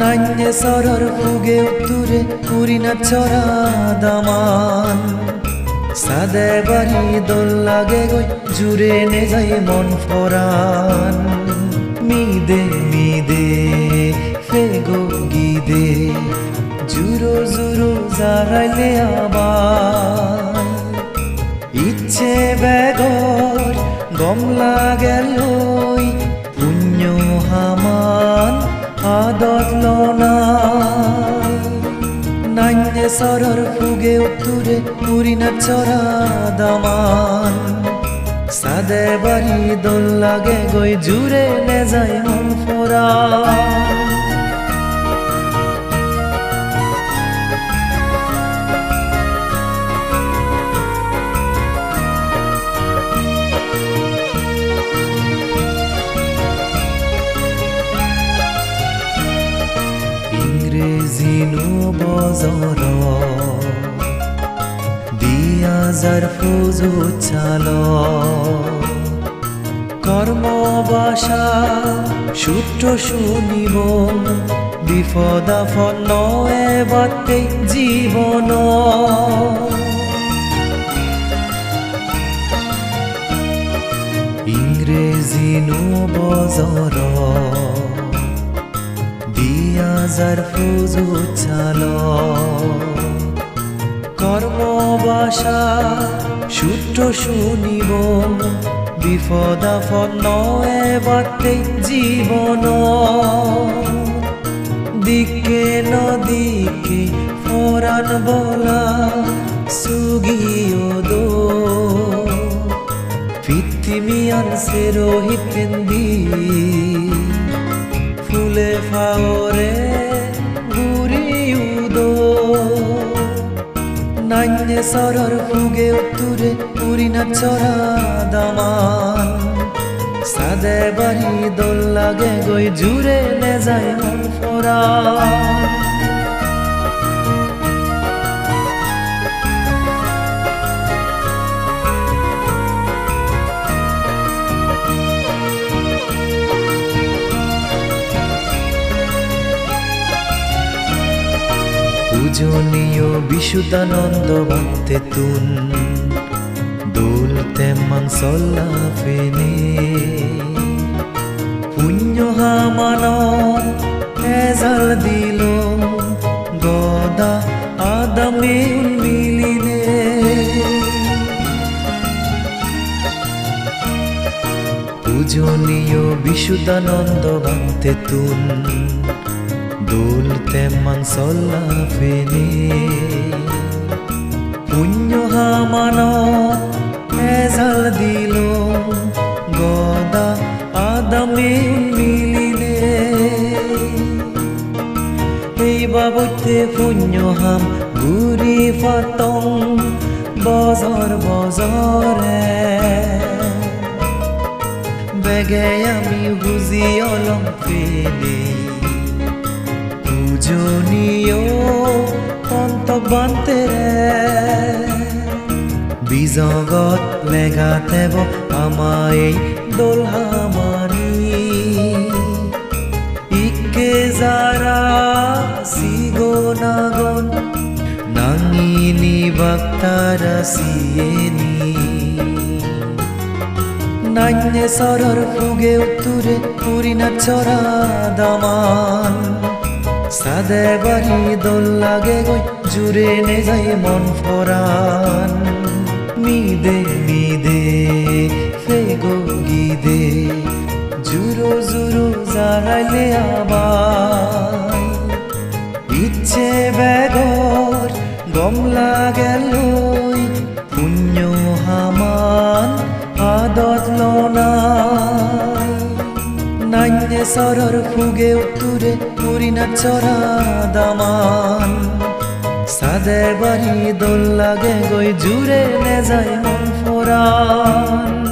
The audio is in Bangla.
নান্যে সরর ফুগে উত্তুরে পুরিনা চরা দামান। সাদে বাড়ি দোল লাগে গই জুড়ে নে যাই মন ফরান। মিদে মিদে, ফেগো গিদে, জুরো জুরো জারাইলে আবার। ইচ্ছে বেগর গমলা গেলই পুণ্য হামান, আদত ফুগে উত্তুরে পুরিনা চরা দামান। সাদে বাড়ি দোল লাগে জুড়ে নে যায় মন ফোরা। বজর দিয়াজার ফুজু চাল কর্মবাসা সূত্র শুনিব। বিপদাফন নয় বাতে জীবন। ইংরেজি নো বজর দিয়াজার ফুজু চাল কর্মবাসা সূত্র শুনিব। বিপদাফন নয় বাতে জীবন। দিকে নদীকে ফরান বলা সুগিও দো ফিতিমিয়ান সে রোহিত পেন্দি ফাওরে ঘুরিউদো নাইনে সরর ফুগে উত্তুরে পুরিনা চরা দামান। সাদে বাড়ি দোল লাগে গই জুরে নে যায় ফোরা পূজনীয় বিশুদ্ধানন্দ ভক্তে তুন দোলতে মাংসল্লা ফেনে পুণ্য হামান এজাল দিল, গদা আদামে মিলিনে পূজনীয় বিশুদ্ধানন্দ ভক্তে তুন মাংসল্লা ফেনে পুণ্য হামান এজাল দিল গদা আদামে মিলিলে এই বাবতে পুণ্য হাম ঘুরি ফাতং বজর বজরে বেগে আমি বুঝি অলম ফেলে পূজনীয় অন্তবান্তে বিজগত লেগাতেব আমায় দোলহামানি ইকে যারা সিগোনাগন নাঙিনি বাক্তারা সিয়েনি নান্যে সরর ফুগে উত্তুরে পুরিনা চরা দামান। সাদে বাড়ি দোল লাগে গই জুড়ে নে যাই মন ফরান মিদে মিদে ফেগো গিদে জুরো জুরো জারাইলে আবার ইচ্ছে বেগর গমলা গেলই সরর ফুগে উত্তুরে পুরিনা চরা দামান। সাদে বাড়ি দোল লাগে গই জুড়ে নে যায় ফোরান।